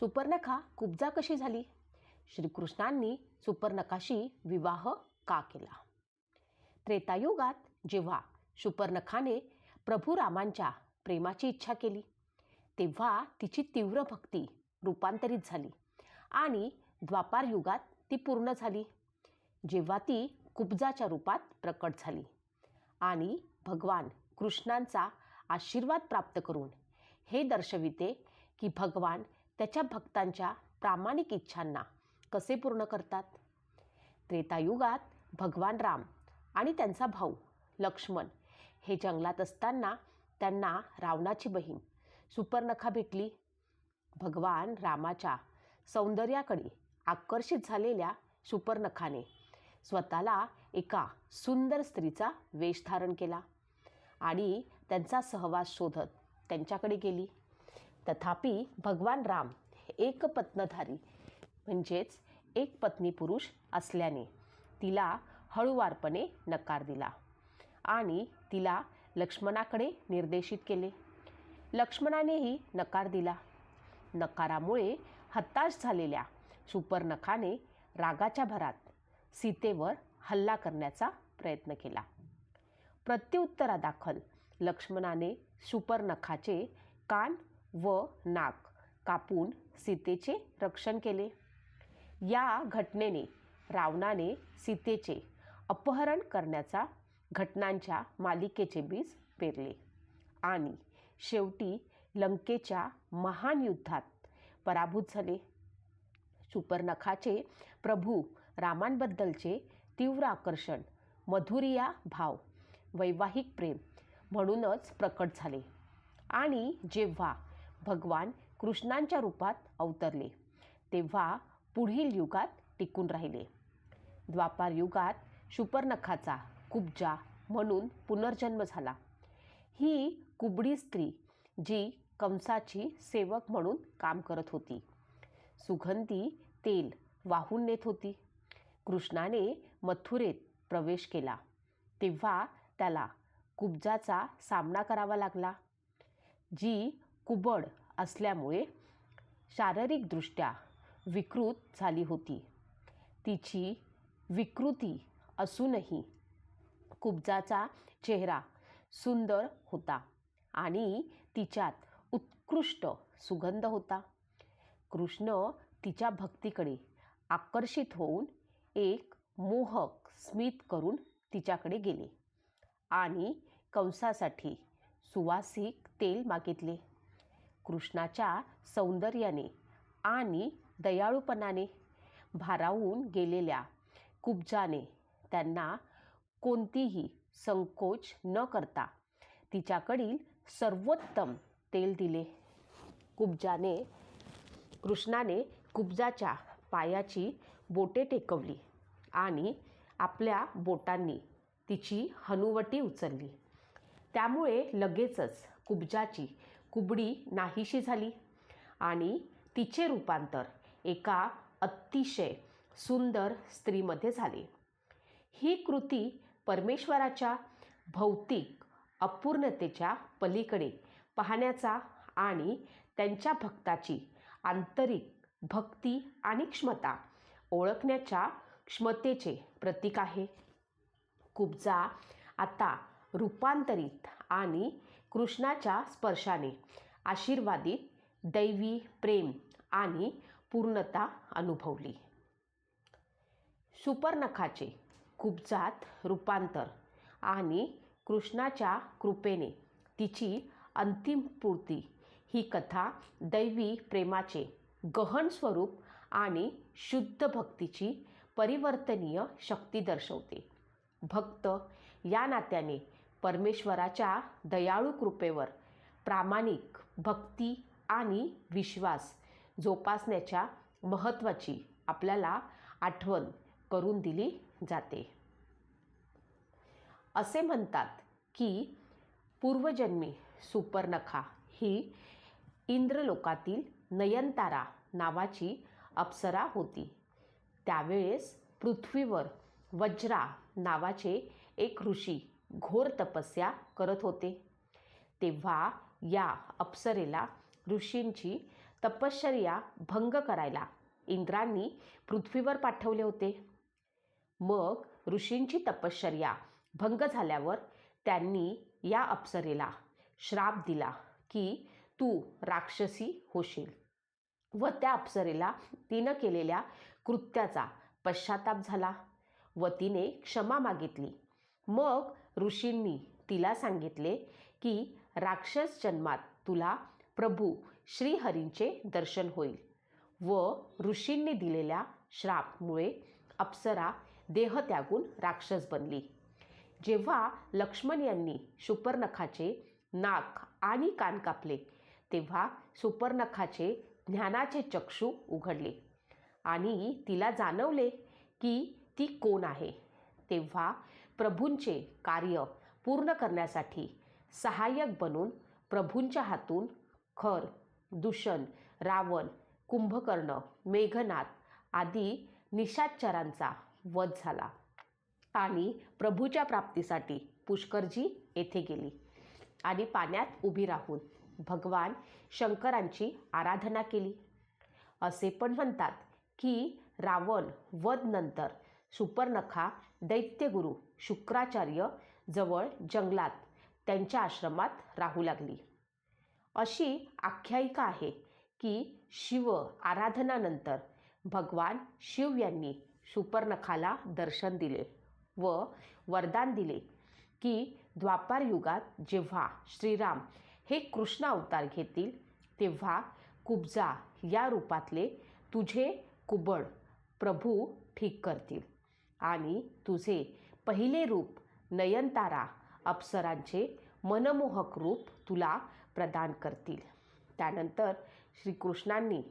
सुपर्णखा कुब्जा कशी झाली? श्रीकृष्णांनी सुपर्णखाशी विवाह का केला? त्रेतायुगात जेव्हा सुपर्णखाने प्रभू रामांच्या प्रेमाची इच्छा केली तेव्हा तिची तीव्र भक्ती रूपांतरित झाली आणि द्वापार युगात ती पूर्ण झाली जेव्हा ती कुब्जाच्या रूपात प्रकट झाली आणि भगवान कृष्णांचा आशीर्वाद प्राप्त करून हे दर्शविते की भगवान त्याच्या भक्तांच्या प्रामाणिक इच्छांना कसे पूर्ण करतात? त्रेतायुगात भगवान राम आणि त्यांचा भाऊ लक्ष्मण हे जंगलात असताना त्यांना रावणाची बहीण सुपर्णखा भेटली. भगवान रामाच्या सौंदर्याकडे आकर्षित झालेल्या सुपर्णखाने स्वतःला एका सुंदर स्त्रीचा वेश धारण केला आणि त्यांचा सहवास शोधत त्यांच्याकडे गेली. तथापि भगवान राम एक पत्नधारी म्हणजेच एक पत्नी पुरुष असल्याने तिला हळूवारपणे नकार दिला आणि तिला लक्ष्मणाकडे निर्देशित केले. लक्ष्मणानेही नकार दिला. नकारामुळे हताश झालेल्या सुपर्णखाने रागाच्या भरात सीतेवर हल्ला करण्याचा प्रयत्न केला. प्रत्युत्तरादाखल लक्ष्मणाने सुपर्णखाचे कान व नाक कापून सीतेचे रक्षण केले. या घटनेने रावणाने सीतेचे अपहरण करण्याचा घटनांच्या मालिकेचे बीज पेरले. आणि शेवटी लंकेच्या महान युद्धात पराभूत झाले. सुपर्णखाचे प्रभू रामांबद्दलचे तीव्र आकर्षण मधुरिया भाव वैवाहिक प्रेम म्हणूनच प्रकट झाले. आणि जेव्हा भगवान कृष्णांच्या रूपात अवतरले. तेव्हा पुढील युगात टिकून राहिले. द्वापार युगात सुपर्णखाचा कुब्जा म्हणून पुनर्जन्म झाला. ही कुबडी स्त्री जी कंसाची सेवक म्हणून काम करत होती. सुगंधी तेल वाहून नेत होती. कृष्णाने मथुरेत प्रवेश केला. तेव्हा त्याला कुब्जाचा सामना करावा लागला. जी कुबड असल्यामुळे शारीरिकदृष्ट्या विकृत झाली होती. तिची विकृती असूनही कुब्जाचा चेहरा सुंदर होता आणि तिच्यात उत्कृष्ट सुगंध होता. कृष्ण तिच्या भक्तीकडे आकर्षित होऊन एक मोहक स्मित करून तिच्याकडे गेले आणि कंसासाठी सुवासिक तेल मागितले. कृष्णाच्या सौंदर्याने आणि दयाळूपणाने भारावून गेलेल्या कुब्जाने त्यांना कोणतीही संकोच न करता तिच्याकडील सर्वोत्तम तेल दिले. कुब्जाने कृष्णाने कुब्जाच्या पायाची बोटे टेकवली आणि आपल्या बोटांनी तिची हनुवटी उचलली. त्यामुळे लगेचच कुब्जाची कुबडी नाहीशी झाली आणि तिचे रूपांतर एका अतिशय सुंदर स्त्रीमध्ये झाले. ही कृती परमेश्वराच्या भौतिक अपूर्णतेच्या पलीकडे पाहण्याचा आणि त्यांच्या भक्ताची आंतरिक भक्ती आणि क्षमता ओळखण्याच्या क्षमतेचे प्रतीक आहे. कुब्जा आता रूपांतरित आणि कृष्णाच्या स्पर्शाने. आशीर्वादित दैवी प्रेम आणि पूर्णता अनुभवली. सुपर्णखाचे कुब्जात रूपांतर आणि कृष्णाच्या कृपेने तिची अंतिम पूर्ती ही कथा दैवी प्रेमाचे गहन स्वरूप आणि शुद्ध भक्तीची परिवर्तनीय शक्ती दर्शवते. भक्त या नात्याने परमेश्वराच्या दयाळू कृपेवर. प्रामाणिक भक्ती आणि विश्वास जोपासण्याच्या महत्त्वाची आपल्याला आठवण करून दिली जाते. असे म्हणतात की पूर्वजन्मी सुपर्णखा ही इंद्रलोकातील नयनतारा नावाची अप्सरा होती. त्यावेळेस पृथ्वीवर वज्रा नावाचे एक ऋषी घोर तपस्या करत होते. तेव्हा या अप्सरेला ऋषींची तपश्चर्या भंग करायला इंद्रांनी पृथ्वीवर पाठवले होते. मग ऋषींची तपश्चर्या भंग झाल्यावर त्यांनी या अप्सरेला श्राप दिला की तू राक्षसी होशील व त्या अप्सरेला तिनं केलेल्या कृत्याचा पश्चाताप झाला व तिने क्षमा मागितली. मग ऋषींनी तिला सांगितले की राक्षस जन्मात तुला प्रभू श्रीहरींचे दर्शन होईल व ऋषींनी दिलेल्या श्रापमुळे अप्सरा देह त्यागून राक्षस बनली. जेव्हा लक्ष्मण यांनी सुपर्णखाचे नाक आणि कान कापले तेव्हा सुपर्णखाचे ज्ञानाचे चक्षु उघडले आणि तिला जाणवले की ती कोण आहे. तेव्हा प्रभूंचे कार्य पूर्ण करण्यासाठी सहाय्यक बनून प्रभूंच्या हातून खर दूषण रावण कुंभकर्ण मेघनाथ आदी निशाचरांचा वध झाला आणि प्रभूच्या प्राप्तीसाठी पुष्करजी येथे गेली आणि पाण्यात उभी राहून भगवान शंकरांची आराधना केली. असे पण म्हणतात की रावण वध नंतर सुपर्णखा दैत्यगुरु शुक्राचार्य जवळ जंगलात त्यांच्या आश्रमात राहू लागली. अशी आख्यायिका आहे की शिव आराधनानंतर भगवान शिव यांनी सुपर्णखाला दर्शन दिले व वरदान दिले की द्वापार युगात जेव्हा श्रीराम हे कृष्ण अवतार घेतील तेव्हा कुब्जा या रूपातले तुझे कुबड प्रभू ठीक करतील आणि तुझे पहिले रूप नयनतारा अप्सरांचे मनमोहक रूप तुला प्रदान करतील. त्यानंतर श्रीकृष्णांनी